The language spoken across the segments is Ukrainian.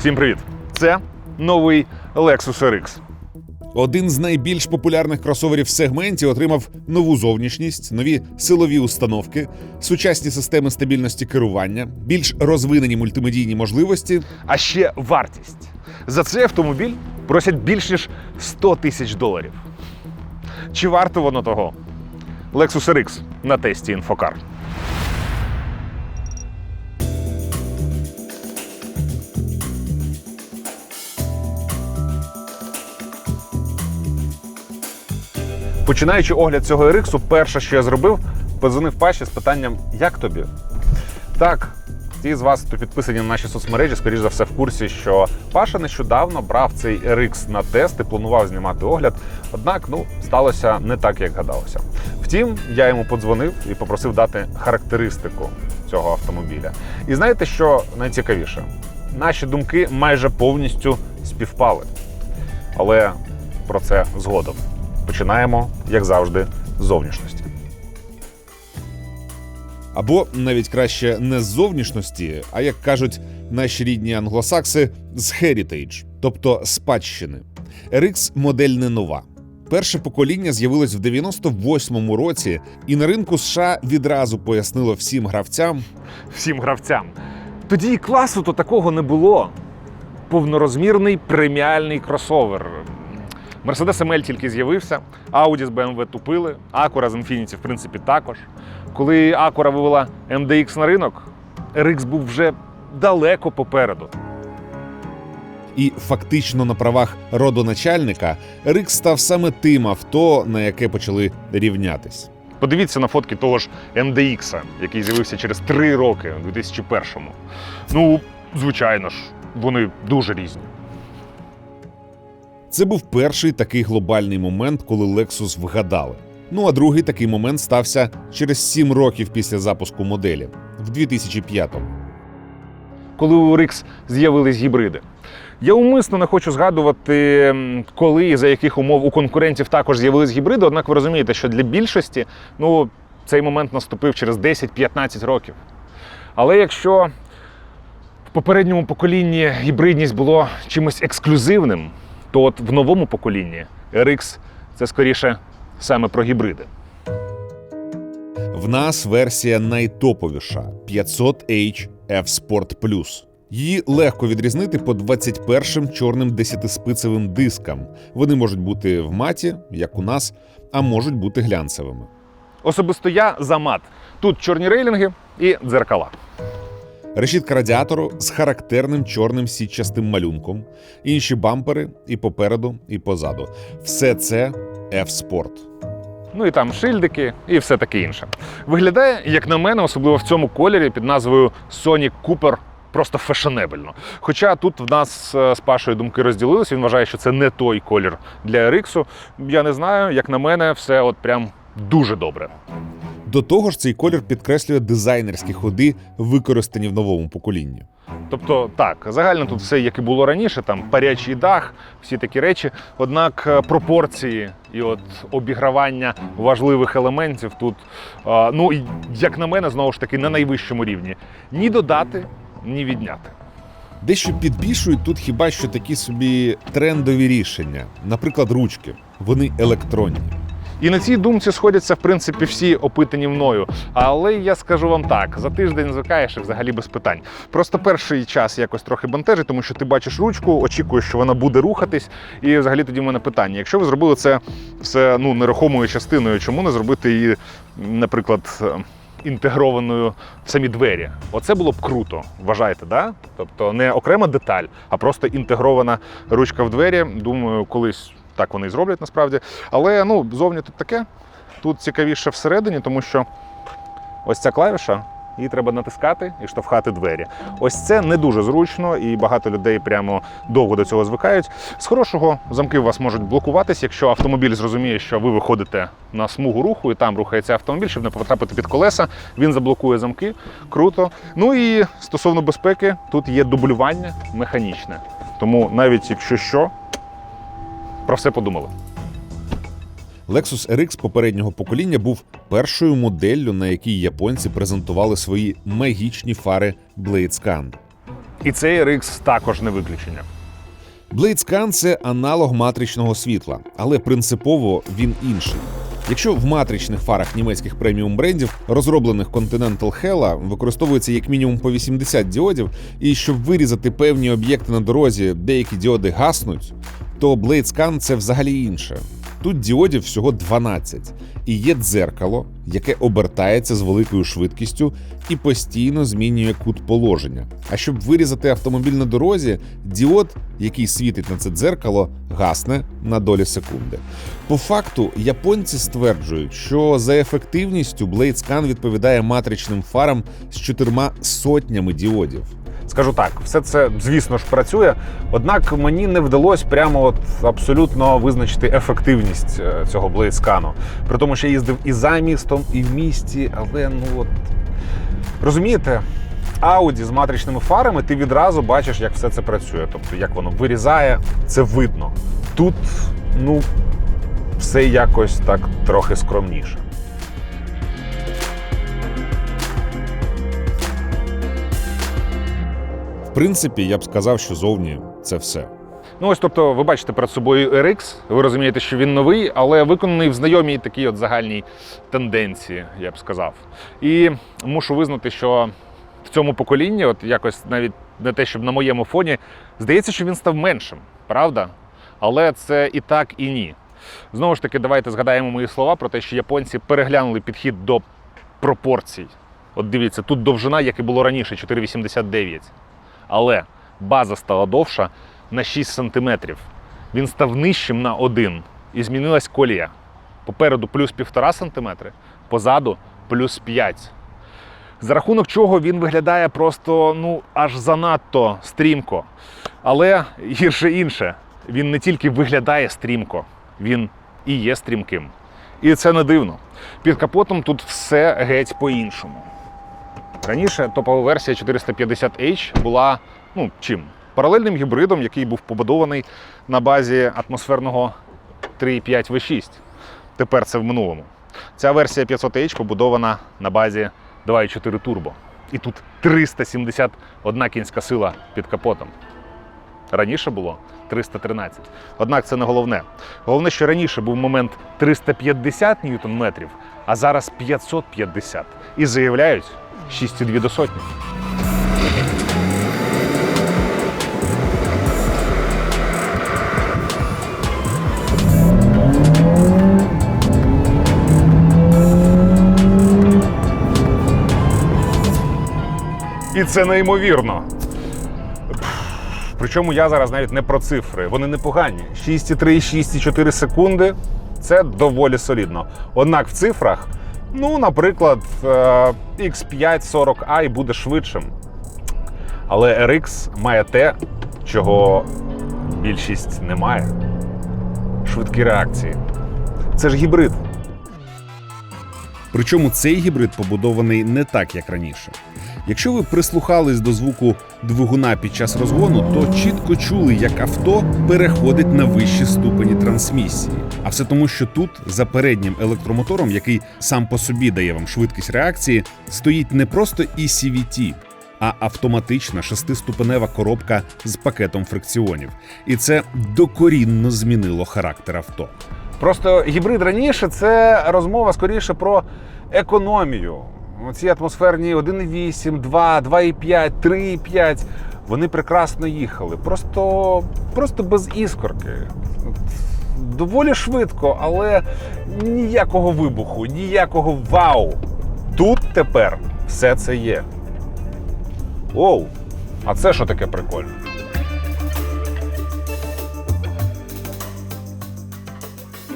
Всім привіт! Це новий Lexus RX. Один з найбільш популярних кросоверів в сегменті отримав нову зовнішність, нові силові установки, сучасні системи стабільності керування, більш розвинені мультимедійні можливості. А ще вартість. За цей автомобіль просять більш ніж 100 тисяч доларів. Чи варто воно того? Lexus RX на тесті Інфокар. Починаючи огляд цього RX, перше, що я зробив, подзвонив Паші з питанням: як тобі? Так, ті з вас, хто підписані на наші соцмережі, скоріш за все, в курсі, що Паша нещодавно брав цей RX на тест і планував знімати огляд. Однак, ну, сталося не так, як гадалося. Втім, я йому подзвонив і попросив дати характеристику цього автомобіля. І знаєте, що найцікавіше? Наші думки майже повністю співпали. Але про це згодом. Починаємо, як завжди, з зовнішності. Або навіть краще не з зовнішності, а як кажуть наші рідні англосакси, з heritage, тобто спадщини. RX модель не нова. Перше покоління з'явилось в 98-му році, і на ринку США відразу пояснило всім гравцям, всім гравцям. Тоді і класу то такого не було. Повнорозмірний преміальний кросовер. Mercedes ML тільки з'явився, Audi з BMW тупили, Acura з Infiniti, в принципі, також. Коли Acura вивела MDX на ринок, RX був вже далеко попереду. і фактично на правах родоначальника RX став саме тим авто, на яке почали рівнятись. Подивіться на фотки того ж MDX, який з'явився через три роки, у 2001-му. Ну, звичайно ж, вони дуже різні. Це був перший такий глобальний момент, коли Lexus вгадали. Ну а другий такий момент стався через 7 років після запуску моделі в 2005-му. коли у RX з'явились гібриди. Я умисно не хочу згадувати, коли і за яких умов у конкурентів також з'явились гібриди, однак ви розумієте, що для більшості ну, цей момент наступив через 10-15 років. Але якщо в попередньому поколінні гібридність було чимось ексклюзивним, то от в новому поколінні RX це скоріше саме про гібриди. В нас версія найтоповіша 500H F Sport Plus. Її легко відрізнити по 21-м чорним десятиспицевим дискам. Вони можуть бути в маті, як у нас, а можуть бути глянцевими. Особисто я за мат. Тут чорні рейлінги і дзеркала. Решітка радіатору з характерним чорним сітчастим малюнком, інші бампери і попереду, і позаду. Все це F-Sport. Ну і там шильдики і все таке інше. Виглядає, як на мене, особливо в цьому кольорі під назвою Sonic Cooper. Просто фешенебельно. Хоча тут в нас е, з Пашою думки розділилися, він вважає, що це не той колір для RX. Я не знаю, як на мене, все от прям дуже добре. До того ж, цей колір підкреслює дизайнерські ходи, використані в новому поколінні. Тобто, так, загально тут все як і було раніше, там парячий дах, всі такі речі. Однак е, пропорції і от обігравання важливих елементів тут, е, ну і, як на мене, знову ж таки на найвищому рівні. Ні додати, ні відняти. Дещо підбільшують тут хіба що такі собі трендові рішення, наприклад, ручки. Вони електронні. І на цій думці сходяться в принципі всі опитані мною. Але я скажу вам так: за тиждень звикаєш і взагалі без питань. Просто перший час якось трохи бентежить, тому що ти бачиш ручку, очікуєш, що вона буде рухатись. І взагалі тоді в мене питання: якщо ви зробили це все ну нерухомою частиною, чому не зробити її, наприклад. е, Інтегрованою в самі двері. Оце було б круто, вважаєте, да? Тобто не окрема деталь, а просто інтегрована ручка в двері. Думаю, колись так вони і зроблять насправді. Але ну, зовні тут таке. Тут цікавіше всередині, тому що ось ця клавіша, її треба натискати і штовхати двері. Ось це не дуже зручно, і багато людей прямо довго до цього звикають. З хорошого замки у вас можуть блокуватись, якщо автомобіль зрозуміє, що ви виходите на смугу руху і там рухається автомобіль, щоб не потрапити під колеса. Він заблокує замки. Круто. Ну і стосовно безпеки, тут є дублювання механічне. Тому навіть якщо що, про все подумали. Lexus RX попереднього покоління був першою моделлю, на якій японці презентували свої магічні фари Blade Scan. І цей RX також не виключення. BladeScan – це аналог матричного світла, але принципово він інший. Якщо в матричних фарах німецьких преміум брендів, розроблених Continental Hella, використовується як мінімум по 80 діодів, і щоб вирізати певні об'єкти на дорозі, деякі діоди гаснуть, то BladeScan – це взагалі інше. Тут діодів всього 12, і є дзеркало, яке обертається з великою швидкістю і постійно змінює кут положення. А щоб вирізати автомобіль на дорозі, діод, який світить на це дзеркало, гасне на долі секунди. По факту, японці стверджують, що за ефективністю BladeScan відповідає матричним фарам з чотирма сотнями діодів. Скажу так, все це, звісно ж, працює. Однак мені не вдалося прямо от абсолютно визначити ефективність е, цього блейдскану. При тому, що я їздив і за містом, і в місті, але ну от розумієте. Ауді з матричними фарами ти відразу бачиш, як все це працює. Тобто, як воно вирізає, це видно. Тут, ну, все якось так трохи скромніше. Принципі, я б сказав, що зовні це все. Ну ось, тобто, ви бачите перед собою RX, ви розумієте, що він новий, але виконаний в знайомій такій от загальній тенденції, я б сказав. І мушу визнати, що в цьому поколінні, от якось навіть не те, щоб на моєму фоні, здається, що він став меншим, правда? Але це і так, і ні. Знову ж таки, давайте згадаємо мої слова про те, що японці переглянули підхід до пропорцій. От дивіться, тут довжина, як і було раніше, 4,89. Але база стала довша на 6 сантиметрів. Він став нижчим на 1 і змінилась колія. Попереду плюс 1,5 сантиметри, позаду плюс 5. За рахунок чого він виглядає просто ну аж занадто стрімко. Але гірше інше, він не тільки виглядає стрімко, він і є стрімким. І це не дивно. Під капотом тут все геть по-іншому. Раніше топова версія 450H була ну, чим? Паралельним гібридом, який був побудований на базі атмосферного 3,5 V6. Тепер це в минулому. Ця версія 500H побудована на базі 2,4 турбо. І тут 371 кінська сила під капотом. Раніше було 313. Однак це не головне. Головне, що раніше був момент 350 ньютон-метрів, а зараз 550. І заявляють 6,2 до сотні. І це неймовірно. Причому я зараз навіть не про цифри. Вони непогані. 6,3, 6,4 секунди це доволі солідно. Однак в цифрах, ну, наприклад, е, X5 40i буде швидшим. Але RX має те, чого більшість не має. Швидкі реакції. Це ж гібрид. Причому цей гібрид побудований не так, як раніше. Якщо ви прислухались до звуку двигуна під час розгону, то чітко чули, як авто переходить на вищі ступені трансмісії. А все тому, що тут за переднім електромотором, який сам по собі дає вам швидкість реакції, стоїть не просто ECVT, а автоматична шестиступенева коробка з пакетом фрикціонів. І це докорінно змінило характер авто. Просто гібрид раніше це розмова скоріше про економію. Ці атмосферні 1,8, 2, 2,5, 3,5. Вони прекрасно їхали. Просто, просто без іскорки. Доволі швидко, але ніякого вибуху, ніякого вау. Тут тепер все це є. Оу! А це що таке прикольне?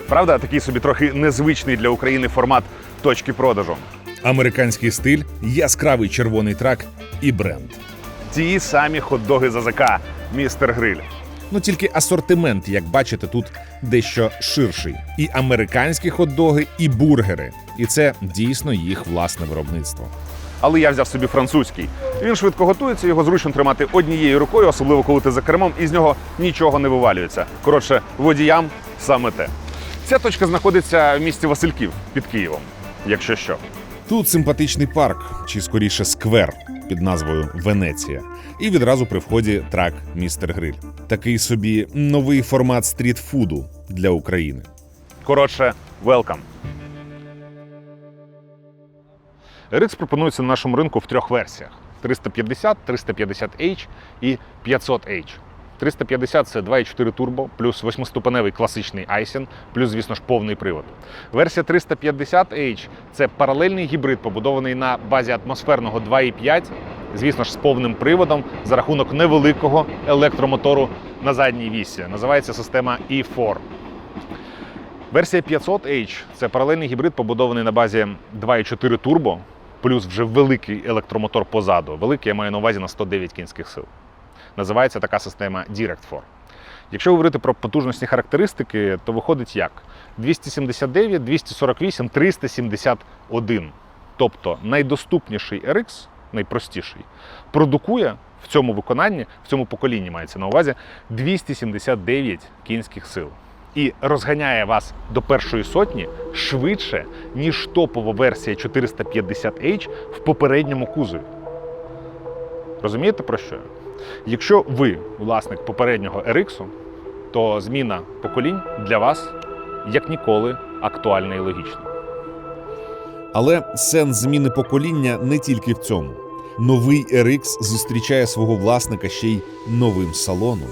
Правда, такий собі трохи незвичний для України формат точки продажу. Американський стиль, яскравий червоний трак і бренд. Ті самі хот-доги з АЗК, містер Гриль. Ну тільки асортимент, як бачите, тут дещо ширший. І американські хот-доги, і бургери. І це дійсно їх власне виробництво. Але я взяв собі французький. Він швидко готується, його зручно тримати однією рукою, особливо коли ти за кермом, і з нього нічого не вивалюється. Коротше, водіям саме те. Ця точка знаходиться в місті Васильків під Києвом, якщо що. Тут симпатичний парк, чи скоріше сквер під назвою Венеція, і відразу при вході трак Містер Гриль. Такий собі новий формат стрітфуду для України. Коротше, welcome. RX пропонується на нашому ринку в трьох версіях: 350, 350H і 500H. 350 це 2,4 турбо, плюс 8-ступеневий класичний Айсен, плюс, звісно ж, повний привод. Версія 350H це паралельний гібрид, побудований на базі атмосферного 2,5, звісно ж, з повним приводом за рахунок невеликого електромотору на задній вісі. Називається система E4. Версія 500H це паралельний гібрид, побудований на базі 2,4 турбо, плюс вже великий електромотор позаду. Великий я маю на увазі на 109 кінських сил. Називається така система Direct4. Якщо говорити про потужності характеристики, то виходить як? 279, 248, 371. Тобто найдоступніший RX, найпростіший, продукує в цьому виконанні, в цьому поколінні мається на увазі 279 кінських сил і розганяє вас до першої сотні швидше, ніж топова версія 450H в попередньому кузові. Розумієте про що? Якщо ви власник попереднього RX, то зміна поколінь для вас як ніколи актуальна і логічна. Але сенс зміни покоління не тільки в цьому. Новий RX зустрічає свого власника ще й новим салоном.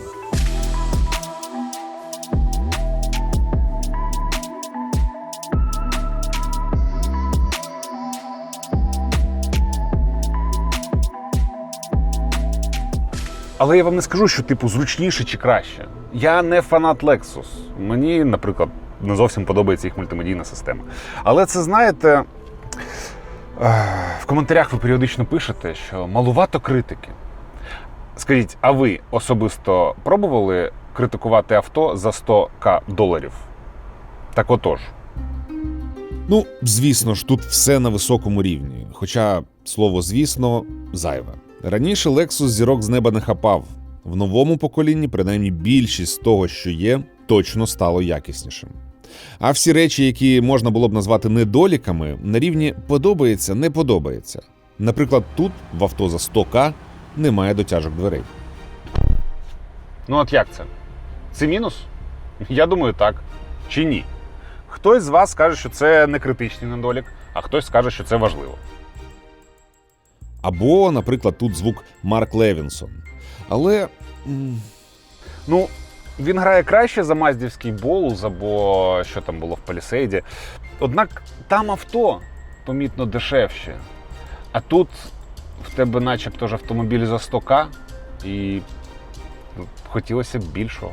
Але я вам не скажу, що типу зручніше чи краще. Я не фанат Lexus. Мені, наприклад, не зовсім подобається їх мультимедійна система. Але це знаєте. е, В коментарях ви періодично пишете, що малувато критики. Скажіть, а ви особисто пробували критикувати авто за 100к доларів? Так отож. Ну, звісно ж, тут все на високому рівні. Хоча слово звісно зайве. Раніше Lexus зірок з неба не хапав. В новому поколінні, принаймні, більшість того, що є, точно стало якіснішим. А всі речі, які можна було б назвати недоліками, на рівні подобається, не подобається. Наприклад, тут в авто за 100к немає дотяжок дверей. Ну от як це? Це мінус? Я думаю, так. Чи ні? Хтось з вас скаже, що це не критичний недолік, а хтось скаже, що це важливо. Або, наприклад, тут звук Марк Левінсон. Але Ну, він грає краще за Маздівський Болус або що там було в Палісейді. Однак там авто помітно дешевше. А тут в тебе начебто ж автомобіль за 100к і хотілося б більшого.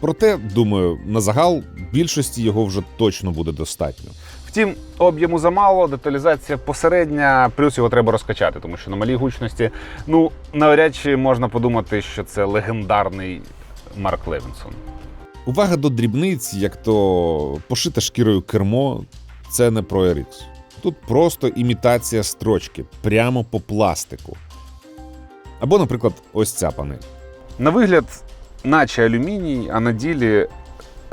проте, думаю, на загал більшості його вже точно буде достатньо. Втім, об'єму замало, деталізація посередня, плюс його треба розкачати, тому що на малій гучності, ну, навряд чи можна подумати, що це легендарний Марк Левінсон. Увага до дрібниць, як то пошите шкірою кермо, це не про RX. Тут просто імітація строчки прямо по пластику. Або, наприклад, ось ця панель. На вигляд, наче алюміній, а на ділі,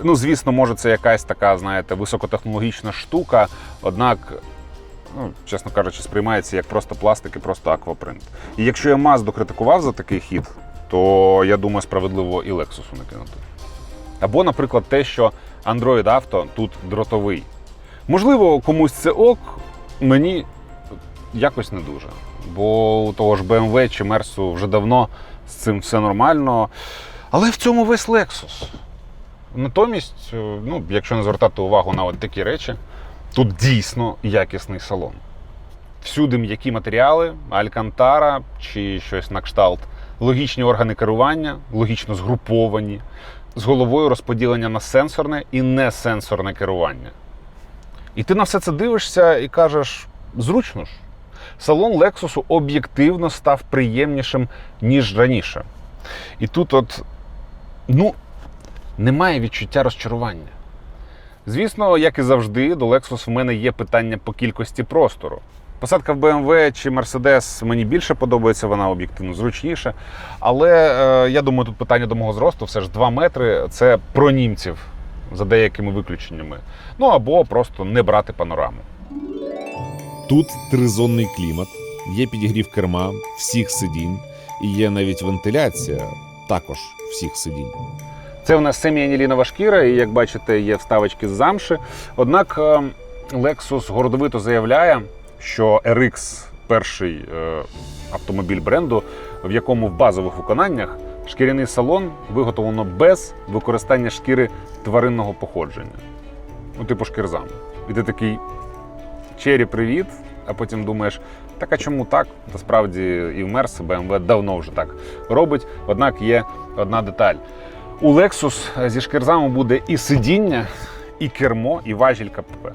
ну, звісно, може, це якась така, знаєте, високотехнологічна штука, однак, ну, чесно кажучи, сприймається як просто пластик і просто аквапринт. І якщо я Mazda критикував за такий хід, то я думаю, справедливо і Lexus накинути. Або, наприклад, те, що Android Auto тут дротовий. Можливо, комусь це ок, мені якось не дуже. Бо у того ж BMW чи Mersu вже давно з цим все нормально. Але в цьому весь Lexus. Натомість, е, ну, якщо не звертати увагу на от такі речі, тут дійсно якісний салон. Всюди м'які матеріали, алькантара чи щось на кшталт, логічні органи керування, логічно згруповані, з головою розподілення на сенсорне і несенсорне керування. І ти на все це дивишся і кажеш: зручно ж. Салон Lexus об'єктивно став приємнішим, ніж раніше. І тут, от, ну, немає відчуття розчарування. Звісно, як і завжди, до Lexus в мене є питання по кількості простору. Посадка в BMW чи Mercedes мені більше подобається, вона об'єктивно зручніша. Але е, я думаю, тут питання до мого зросту все ж 2 метри це про німців за деякими виключеннями. Ну або просто не брати панораму. Тут тризонний клімат, є підігрів керма всіх сидінь, і є навіть вентиляція також всіх сидінь. Це у нас семіанілінова шкіра, і як бачите, є вставочки з замши. Однак е, Lexus гордовито заявляє, що RX перший е, автомобіль бренду, в якому в базових виконаннях шкіряний салон виготовлено без використання шкіри тваринного походження. Ну, типу шкірзам. І ти такий Чері, привіт. А потім думаєш, так а чому так? Насправді і в Мерс, і BMW давно вже так робить. Однак є одна деталь. У Lexus зі шкірзами буде і сидіння, і кермо, і важіль КПП.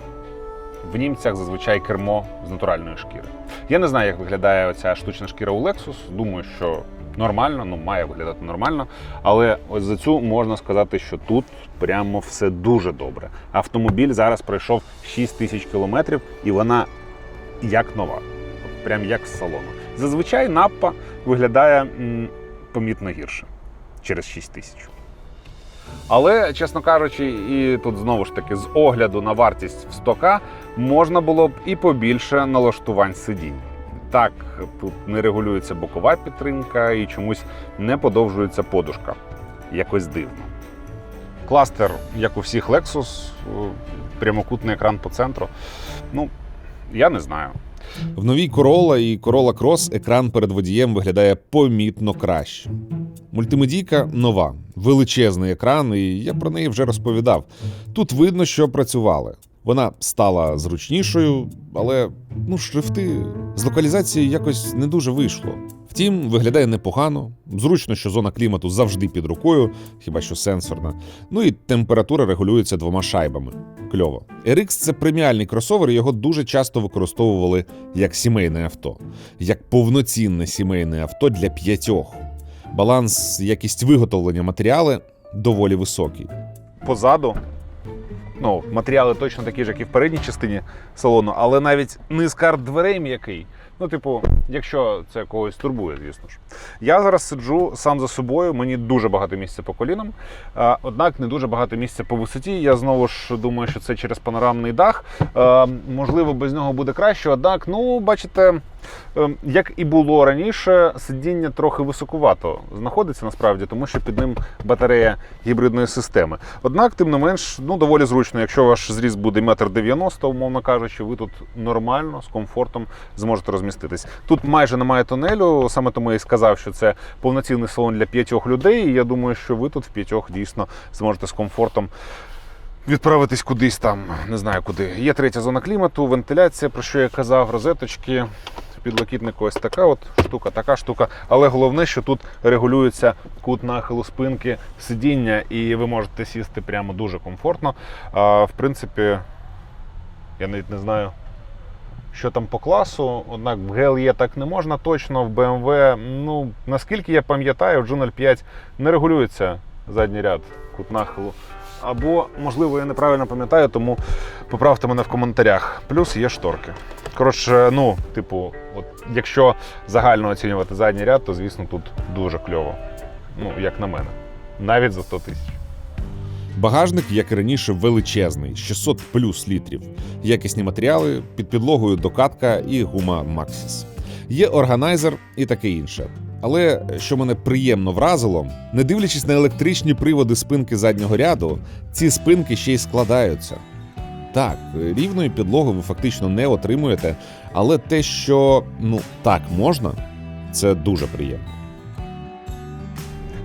В німцях зазвичай кермо з натуральної шкіри. Я не знаю, як виглядає оця штучна шкіра у Lexus. Думаю, що нормально, ну має виглядати нормально. Але ось за цю можна сказати, що тут прямо все дуже добре. Автомобіль зараз пройшов 6 тисяч кілометрів, і вона як нова, прям як з салону. Зазвичай наппа виглядає м, помітно гірше через 6 тисяч. Але, чесно кажучи, і тут знову ж таки з огляду на вартість в 100к можна було б і побільше налаштувань сидінь. Так, тут не регулюється бокова підтримка і чомусь не подовжується подушка. Якось дивно. Кластер, як у всіх Lexus, е, прямокутний екран по центру. Ну, я не знаю. В новій Corolla і Corolla Cross екран перед водієм виглядає помітно краще. Мультимедійка нова, величезний екран, і я про неї вже розповідав. Тут видно, що працювали. Вона стала зручнішою, але ну, шрифти з локалізації якось не дуже вийшло. Втім, виглядає непогано. Зручно, що зона клімату завжди під рукою, хіба що сенсорна. Ну і температура регулюється двома шайбами. Кльово. RX – це преміальний кросовер, його дуже часто використовували як сімейне авто, як повноцінне сімейне авто для п'ятьох. Баланс, якість виготовлення матеріали доволі високий. позаду. Ну, матеріали точно такі ж, як і в передній частині салону, але навіть низкарт дверей м'який. Ну, типу, якщо це когось турбує, звісно ж. Я зараз сиджу сам за собою, мені дуже багато місця по колінам, однак не дуже багато місця по висоті. Я знову ж думаю, що це через панорамний дах. Можливо, без нього буде краще. Однак, ну, бачите, е, як і було раніше, сидіння трохи високувато знаходиться насправді, тому що під ним батарея гібридної системи. Однак, тим не менш, ну доволі зручно, якщо ваш зріст буде метр дев'яносто, умовно кажучи, ви тут нормально з комфортом зможете розміститись. Тут майже немає тунелю, саме тому я і сказав, що це повноцінний салон для п'ятьох людей. І я думаю, що ви тут в п'ятьох дійсно зможете з комфортом. Відправитись кудись там, не знаю куди. Є третя зона клімату, вентиляція, про що я казав, розеточки, підлокітнику ось така от штука, така штука. Але головне, що тут регулюється кут нахилу спинки сидіння, і ви можете сісти прямо дуже комфортно. А, в принципі, я навіть не знаю, що там по класу. Однак в GLE так не можна точно, в BMW, ну наскільки я пам'ятаю, в G05 не регулюється задній ряд кут нахилу. Або, можливо, я неправильно пам'ятаю, тому поправте мене в коментарях. Плюс є шторки. Коротше, ну, типу, от якщо загально оцінювати задній ряд, то звісно тут дуже кльово. Ну, як на мене. Навіть за 100 тисяч. Багажник, як і раніше, величезний 600 плюс літрів. Якісні матеріали, під підлогою докатка і гума Maxxis. Є органайзер і таке інше. Але що мене приємно вразило, не дивлячись на електричні приводи спинки заднього ряду, ці спинки ще й складаються. Так, рівної підлоги ви фактично не отримуєте, але те, що ну так можна, це дуже приємно.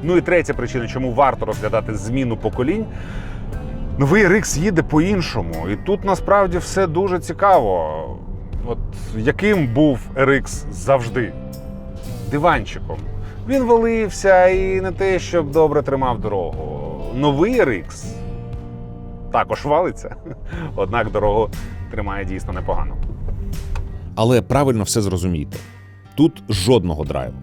Ну і третя причина, чому варто розглядати зміну поколінь. Новий RX їде по-іншому. І тут насправді все дуже цікаво. От яким був RX завжди? Диванчиком. Він валився і не те, щоб добре тримав дорогу. Новий RX також валиться, однак дорогу тримає дійсно непогано. Але правильно все зрозумійте: тут жодного драйву.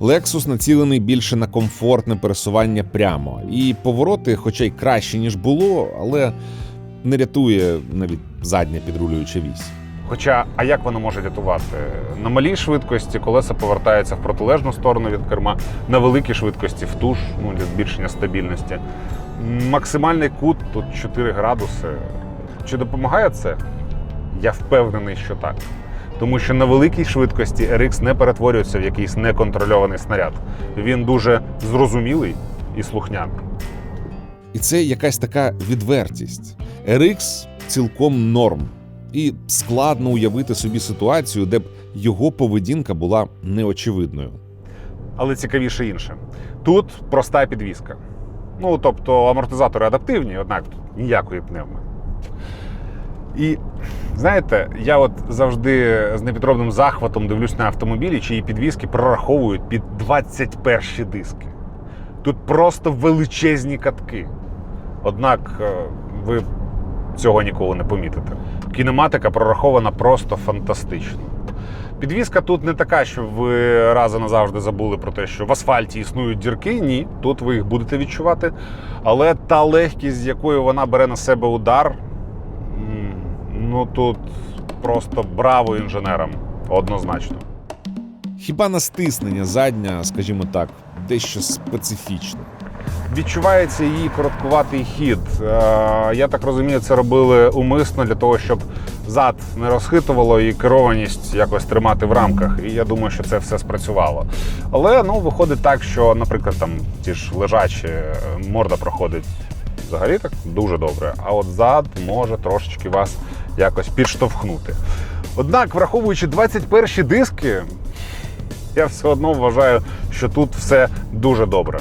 Lexus націлений більше на комфортне пересування прямо, і повороти, хоча й краще ніж було, але не рятує навіть задня підрулююча вісь. Хоча, а як воно може рятувати? На малій швидкості колеса повертаються в протилежну сторону від керма, на великій швидкості в ту ж, ну, для збільшення стабільності. Максимальний кут тут 4 градуси. Чи допомагає це? Я впевнений, що так. Тому що на великій швидкості RX не перетворюється в якийсь неконтрольований снаряд. Він дуже зрозумілий і слухняний. І це якась така відвертість. RX цілком норм, і складно уявити собі ситуацію, де б його поведінка була неочевидною. Але цікавіше інше. Тут проста підвізка. Ну, тобто амортизатори адаптивні, однак ніякої пневми. І знаєте, я от завжди з непідробним захватом дивлюсь на автомобілі, чиї підвіски прораховують під 21 диски. Тут просто величезні катки. Однак е, ви цього ніколи не помітите. Кінематика прорахована просто фантастично. Підвізка тут не така, що ви раз і назавжди забули про те, що в асфальті існують дірки. Ні, тут ви їх будете відчувати. Але та легкість, з якою вона бере на себе удар, ну тут просто браво інженерам, однозначно. Хіба на стиснення задня, скажімо так, дещо специфічне. Відчувається її короткуватий хід. Е, Я так розумію, це робили умисно для того, щоб зад не розхитувало і керованість якось тримати в рамках. І я думаю, що це все спрацювало. Але ну виходить так, що, наприклад, там ті ж лежачі е, морда проходить взагалі так дуже добре. А от зад може трошечки вас якось підштовхнути. Однак, враховуючи 21 диски, я все одно вважаю, що тут все дуже добре.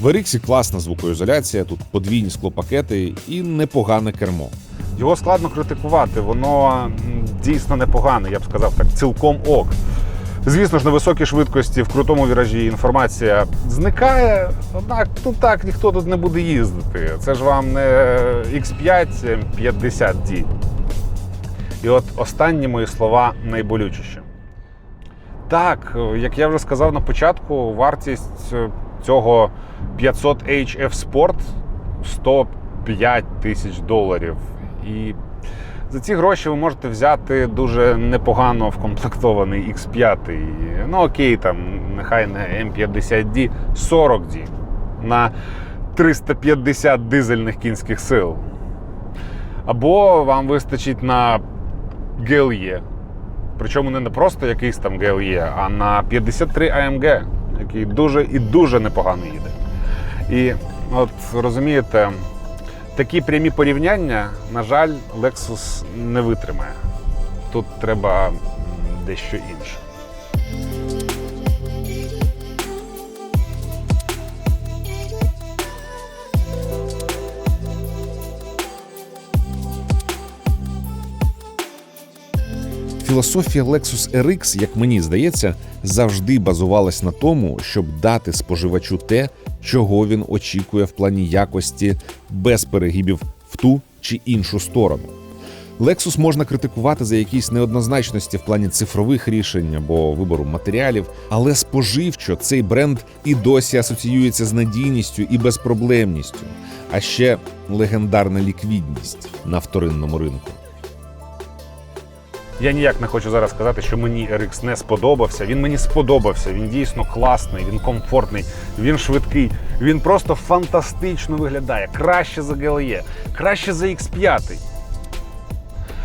В Еріксі класна звукоізоляція, тут подвійні склопакети і непогане кермо. Його складно критикувати, воно дійсно непогане, я б сказав так, цілком ок. Звісно ж, на високій швидкості в крутому віражі інформація зникає, однак ну так ніхто тут не буде їздити. Це ж вам не X5 50D. І от останні мої слова найболючіші. Так, як я вже сказав на початку, вартість е, цього 500 HF Sport 105 тисяч доларів. І за ці гроші ви можете взяти дуже непогано вкомплектований X5. Ну окей, там нехай не M50D, 40D на 350 дизельних кінських сил. Або вам вистачить на GLE. Причому не на просто якийсь там GLE, а на 53 AMG, який дуже і дуже непогано їде. І от розумієте, такі прямі порівняння, на жаль, Lexus не витримає. Тут треба дещо інше. Філософія Lexus RX, як мені здається, завжди базувалась на тому, щоб дати споживачу те, чого він очікує в плані якості без перегибів в ту чи іншу сторону. Lexus можна критикувати за якісь неоднозначності в плані цифрових рішень або вибору матеріалів, але споживчо цей бренд і досі асоціюється з надійністю і безпроблемністю, а ще легендарна ліквідність на вторинному ринку. Я ніяк не хочу зараз сказати, що мені RX не сподобався. Він мені сподобався. Він дійсно класний, він комфортний, він швидкий, він просто фантастично виглядає. Краще за GLE, краще за X5.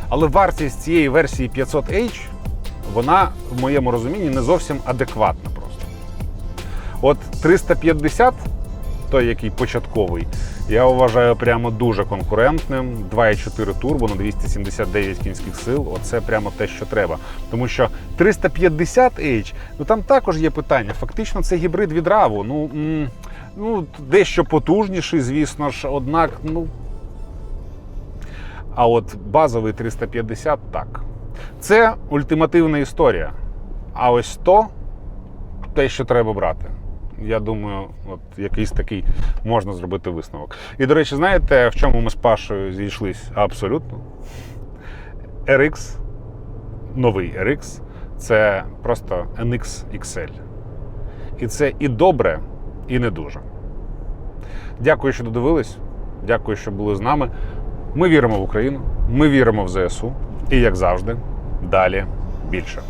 Але вартість цієї версії 500H, вона в моєму розумінні не зовсім адекватна просто. От 350, той, який початковий, я вважаю прямо дуже конкурентним. 2,4 турбо на 279 кінських сил. Оце прямо те, що треба. Тому що 350H, ну там також є питання. Фактично, це гібрид від RAV. Ну, ну дещо потужніший, звісно ж, однак, ну. А от базовий 350 так. Це ультимативна історія. А ось то те, що треба брати. Я думаю, от якийсь такий можна зробити висновок. І, до речі, знаєте, в чому ми з Пашою зійшлись? Абсолютно. RX, новий RX це просто NX XL. І це і добре, і не дуже. Дякую, що додивились. Дякую, що були з нами. Ми віримо в Україну, ми віримо в ЗСУ. І, як завжди, далі більше.